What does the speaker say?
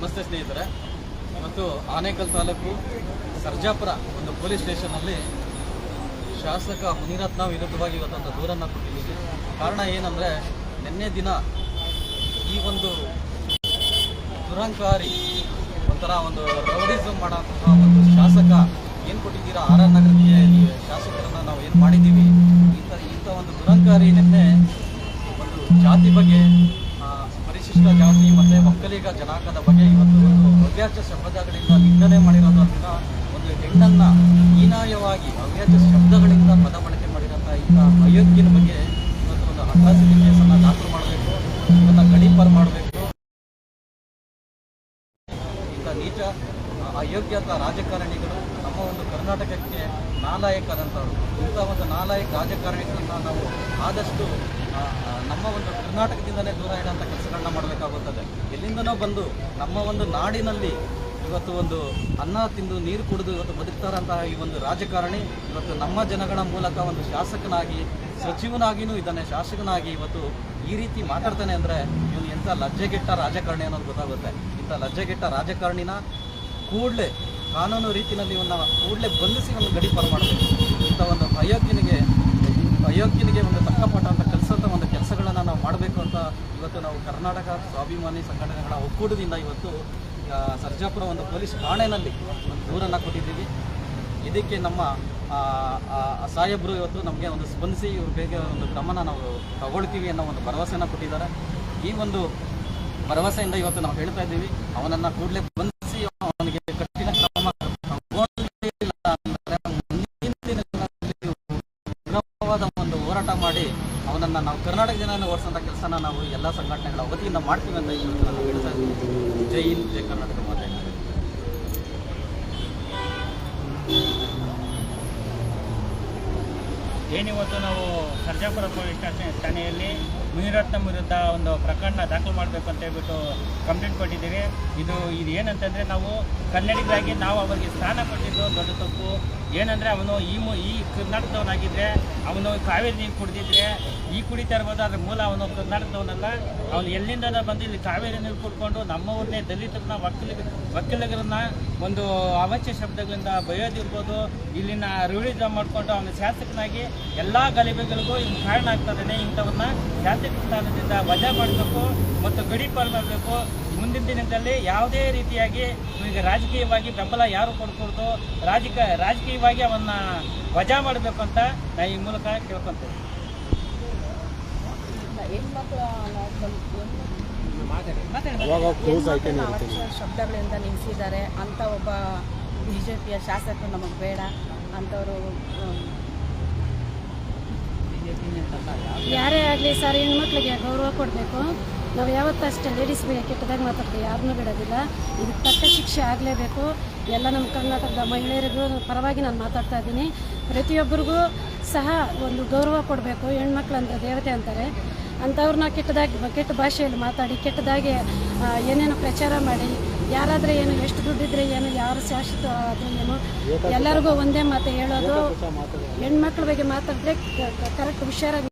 ನಮಸ್ತೆ ಸ್ನೇಹಿತರೆ. ಇವತ್ತು ಆನೇಕಲ್ ತಾಲೂಕು ಸರ್ಜಾಪುರ ಒಂದು ಪೊಲೀಸ್ ಸ್ಟೇಷನಲ್ಲಿ ಶಾಸಕ ಮುನಿರತ್ನ ವಿರುದ್ಧವಾಗಿ ಇವತ್ತೊಂದು ದೂರನ್ನು ಕೊಟ್ಟಿದ್ದೀವಿ. ಕಾರಣ ಏನಂದರೆ ನಿನ್ನೆ ದಿನ ಈ ಒಂದು ದುರಂಕಾರಿ ಒಂಥರ ಒಂದು ರೌಡಿಸಮ್ ಮಾಡೋಂತಹ ಒಂದು ಶಾಸಕ ಏನು ಕೊಟ್ಟಿದ್ದೀರಾ? ಆರ್ ಆರ್ ನಗರಕ್ಕೆ ಶಾಸಕರನ್ನು ನಾವು ಏನು ಮಾಡಿದ್ದೀವಿ? ಇಂಥ ಇಂಥ ಒಂದು ದುರಂಕಾರಿ ನಿನ್ನೆ ಒಂದು ಜಾತಿ ಬಗ್ಗೆ ಪರಿಶಿಷ್ಟ ಜಾತಿ ಮತ್ತು ಒಕ್ಕಲಿಗ ಜನಾಂಗದ ಬಗ್ಗೆ ಇವತ್ತು ಒಂದು ಅವ್ಯಾಚ ಶಬ್ದಗಳಿಂದ ನಿಂದನೆ ಮಾಡಿರೋದ್ರಿಂದ ಒಂದು ಹೆಣ್ಣನ್ನು ಹೀನಾಯವಾಗಿ ಅವ್ಯಾಚ ಶಬ್ದಗಳಿಂದ ಪದ ಬಳಕೆ ಮಾಡಿದಂಥ ಇಂಥ ಅಯೋಗ್ಯನ ಬಗ್ಗೆ ಇವತ್ತು ಒಂದು ಹಣಕಾಸಿನ ಕೇಸನ್ನು ದಾಖಲು ಮಾಡಬೇಕು ಇವನ್ನ ಗಡೀಪಾರು ಮಾಡಬೇಕು ಇಂಥ ನೀಚ ಆ, ರಾಜಕಾರಣಿಗಳು ನಮ್ಮ ಒಂದು ಕರ್ನಾಟಕಕ್ಕೆ ನಾಲಾಯಕರಂಥವ್ರು ಇಂಥ ಒಂದು ನಾಲಾಯಕ ರಾಜಕಾರಣಿಗಳನ್ನ ನಾವು ಆದಷ್ಟು ನಮ್ಮ ಒಂದು ಕರ್ನಾಟಕದಿಂದಲೇ ದೂರ ಇಡೋಂಥ ಕೆಲಸಗಳನ್ನ ಮಾಡಬೇಕಾಗುತ್ತದೆ. ಎಲ್ಲಿಂದನೋ ಬಂದು ನಮ್ಮ ಒಂದು ನಾಡಿನಲ್ಲಿ ಇವತ್ತು ಒಂದು ಅನ್ನ ತಿಂದು ನೀರು ಕುಡಿದು ಇವತ್ತು ಬದುಕ್ತಾರಂತಹ ಈ ಒಂದು ರಾಜಕಾರಣಿ ಇವತ್ತು ನಮ್ಮ ಜನಗಳ ಮೂಲಕ ಒಂದು ಶಾಸಕನಾಗಿ ಸಚಿವನಾಗಿಯೂ ಇದ್ದಾನೆ ಶಾಸಕನಾಗಿ ಇವತ್ತು ಈ ರೀತಿ ಮಾತಾಡ್ತಾನೆ ಅಂದರೆ ಇವನು ಎಂಥ ಲಜ್ಜೆಗೆಟ್ಟ ರಾಜಕಾರಣಿ ಅನ್ನೋದು ಗೊತ್ತಾಗುತ್ತೆ. ಇಂಥ ಲಜ್ಜೆಗೆಟ್ಟ ರಾಜಕಾರಣಿನ ಕೂಡಲೇ ಕಾನೂನು ರೀತಿಯಲ್ಲಿ ಇವನ್ನ ಕೂಡಲೇ ಬಂಧಿಸಿ ಒಂದು ಗಡೀಪಾರು ಮಾಡಬೇಕು. ಇಂಥ ಒಂದು ಅಯೋಗ್ಯನಿಗೆ ಅಯೋಗ್ಯನಿಗೆ ಒಂದು ತಕ್ಕ ಪಾಠ ಅಂತ ಕಲಿಸೋಂಥ ಒಂದು ಕೆಲಸಗಳನ್ನು ನಾವು ಮಾಡಬೇಕು ಅಂತ ಇವತ್ತು ನಾವು ಕರ್ನಾಟಕ ಸ್ವಾಭಿಮಾನಿ ಸಂಘಟನೆಗಳ ಒಕ್ಕೂಟದಿಂದ ಇವತ್ತು ಸರ್ಜಾಪುರ ಒಂದು ಪೊಲೀಸ್ ಠಾಣೆಯಲ್ಲಿ ಒಂದು ದೂರನ್ನು ಕೊಟ್ಟಿದ್ದೀವಿ. ಇದಕ್ಕೆ ನಮ್ಮ ಸಾಹೇಬರು ಇವತ್ತು ನಮಗೆ ಒಂದು ಸ್ಪಂದಿಸಿ ಇವ್ರ ಬೇಗ ಒಂದು ಕ್ರಮನ ನಾವು ತಗೊಳ್ತೀವಿ ಅನ್ನೋ ಒಂದು ಭರವಸೆಯನ್ನು ಕೊಟ್ಟಿದ್ದಾರೆ. ಈ ಒಂದು ಭರವಸೆಯಿಂದ ಇವತ್ತು ನಾವು ಹೇಳ್ತಾ ಇದ್ದೀವಿ, ಅವನನ್ನು ಕೂಡಲೇ ಅವನಿಗೆ ಕಠಿಣ ಕ್ರಮ ಅಂದರೆ ಮುಂದಿನ ದಿನಗಳಲ್ಲಿ ಉಗ್ರವಾದ ಒಂದು ಹೋರಾಟ ಮಾಡಿ ಅವನನ್ನು ನಾವು ಕರ್ನಾಟಕ ಜನ ಓಡಿಸೋಂಥ ಕೆಲಸನ ನಾವು ಎಲ್ಲ ಸಂಘಟನೆಗಳ ವತಿಯಿಂದ ಮಾಡ್ತೀವಿ ಅಂತ ಇವತ್ತು ಹೇಳ್ತಾ ಇದ್ದೀನಿ. ಜೈ ಹಿಂದ್, ಜೈ ಕರ್ನಾಟಕ ಮಾತೆ ಏನಿವತ್ತು ನಾವು ಸರ್ಜಾಪುರ ಪೊಲೀಸ್ ಠಾಣೆಯಲ್ಲಿ ಮುನಿರತ್ನ ವಿರುದ್ಧ ಒಂದು ಪ್ರಕರಣ ದಾಖಲು ಮಾಡಬೇಕು ಅಂತ ಹೇಳ್ಬಿಟ್ಟು ಕಂಪ್ಲೇಂಟ್ ಕೊಟ್ಟಿದ್ದೀವಿ ಇದು ಇದು ಏನಂತಂದರೆ ನಾವು ಕನ್ನಡಿಗರಾಗಿ ನಾವು ಅವರಿಗೆ ಸ್ಥಾನ ಕೊಟ್ಟಿದ್ದು ದೊಡ್ಡ ತಪ್ಪು. ಏನಂದರೆ ಅವನು ಈ ಮು ಈ ಕರ್ನಾಟಕದವನಾಗಿದ್ದರೆ ಅವನು ಕಾವೇರಿ ನೀರು ಕುಡಿದಿದ್ರೆ, ಈ ಕುಡಿತಾ ಇರ್ಬೋದು ಅದ್ರ ಮೂಲ ಅವನು ಕರ್ನಾಟಕದವನಲ್ಲ. ಅವನು ಎಲ್ಲಿಂದ ಬಂದು ಇಲ್ಲಿ ಕಾವೇರಿ ನೀರು ಕುಡ್ಕೊಂಡು ನಮ್ಮವ್ರನ್ನೇ ದಲಿತರನ್ನ ವಕ್ಕೀಲ ವಕೀಲರನ್ನ ಒಂದು ಅವಾಚ್ಯ ಶಬ್ದಗಳಿಂದ ಬಯೋದಿರ್ಬೋದು, ಇಲ್ಲಿನ ರೂಢಿಸಮ್ ಮಾಡಿಕೊಂಡು ಅವನ ಶಾಸಕನಾಗಿ ಎಲ್ಲ ಗಲಿಬೆಗಳಿಗೂ ಇವ್ನು ಕಾರಣ ಆಗ್ತದೆ ಇಂಥವನ್ನ ಶಾಸಕ ಸ್ಥಾನದಿಂದ ವಜಾ ಮಾಡಬೇಕು ಮತ್ತು ಗಡೀಪಾರು ಮಾಡಬೇಕು. ಮುಂದಿನ ದಿನದಲ್ಲಿ ಯಾವುದೇ ರೀತಿಯಾಗಿ ಈಗ ರಾಜಕೀಯವಾಗಿ ಬೆಂಬಲ ಯಾರು ಕೊಡ್ಕೊಡ್ದು ರಾಜಕ ರಾಜಕೀಯವಾಗಿ ಅವನ್ನ ವಜಾ ಮಾಡಬೇಕು ಅಂತ ನಾ ಈ ಮೂಲಕ ಕೇಳ್ಕೊತೇನೆ. ಶಬ್ದಗಳಿಂದ ನಿಲ್ಲಿಸಿದ್ದಾರೆ. ಅಂತ ಒಬ್ಬ ಬಿ ಜೆ ಪಿಯ ಶಾಸಕರು ನಮಗೆ ಬೇಡ. ಅಂಥವರು ಯಾರೇ ಆಗಲಿ ಸರ್ ಹೆಣ್ಮಕ್ಳಿಗೆ ಗೌರವ ಕೊಡಬೇಕು. ನಾವು ಯಾವತ್ತಷ್ಟೇ ಲೇಡೀಸ್ ಮೇಲೆ ಕೆಟ್ಟದಾಗಿ ಮಾತಾಡ್ತೀವಿ ಯಾರನ್ನೂ ಬಿಡೋದಿಲ್ಲ. ಇದಕ್ಕೆ ತಕ್ಕ ಶಿಕ್ಷೆ ಆಗಲೇಬೇಕು. ಎಲ್ಲ ನಮ್ಮ ಕರ್ನಾಟಕದ ಮಹಿಳೆಯರಿಗೂ ಪರವಾಗಿ ನಾನು ಮಾತಾಡ್ತಾ ಇದ್ದೀನಿ. ಪ್ರತಿಯೊಬ್ಬರಿಗೂ ಸಹ ಒಂದು ಗೌರವ ಕೊಡಬೇಕು. ಹೆಣ್ಮಕ್ಳು ಅಂದರೆ ದೇವತೆ ಅಂತಾರೆ. ಅಂಥವ್ರನ್ನ ಕೆಟ್ಟದಾಗಿ ಕೆಟ್ಟ ಭಾಷೆಯಲ್ಲಿ ಮಾತಾಡಿ ಕೆಟ್ಟದಾಗಿ ಏನೇನು ಪ್ರಚಾರ ಮಾಡಿ ಯಾರಾದರೆ ಏನು ಎಷ್ಟು ದುಡ್ಡಿದ್ರೆ ಏನು ಯಾರು ಶಾಶ್ವತ ಆದರೆ ಏನು ಎಲ್ಲರಿಗೂ ಒಂದೇ ಮಾತು ಹೇಳೋದು. ಹೆಣ್ಮಕ್ಳ ಬಗ್ಗೆ ಮಾತಾಡಿದ್ರೆ ಕರೆಕ್ಟ್ ಹುಷಾರಾಗಿ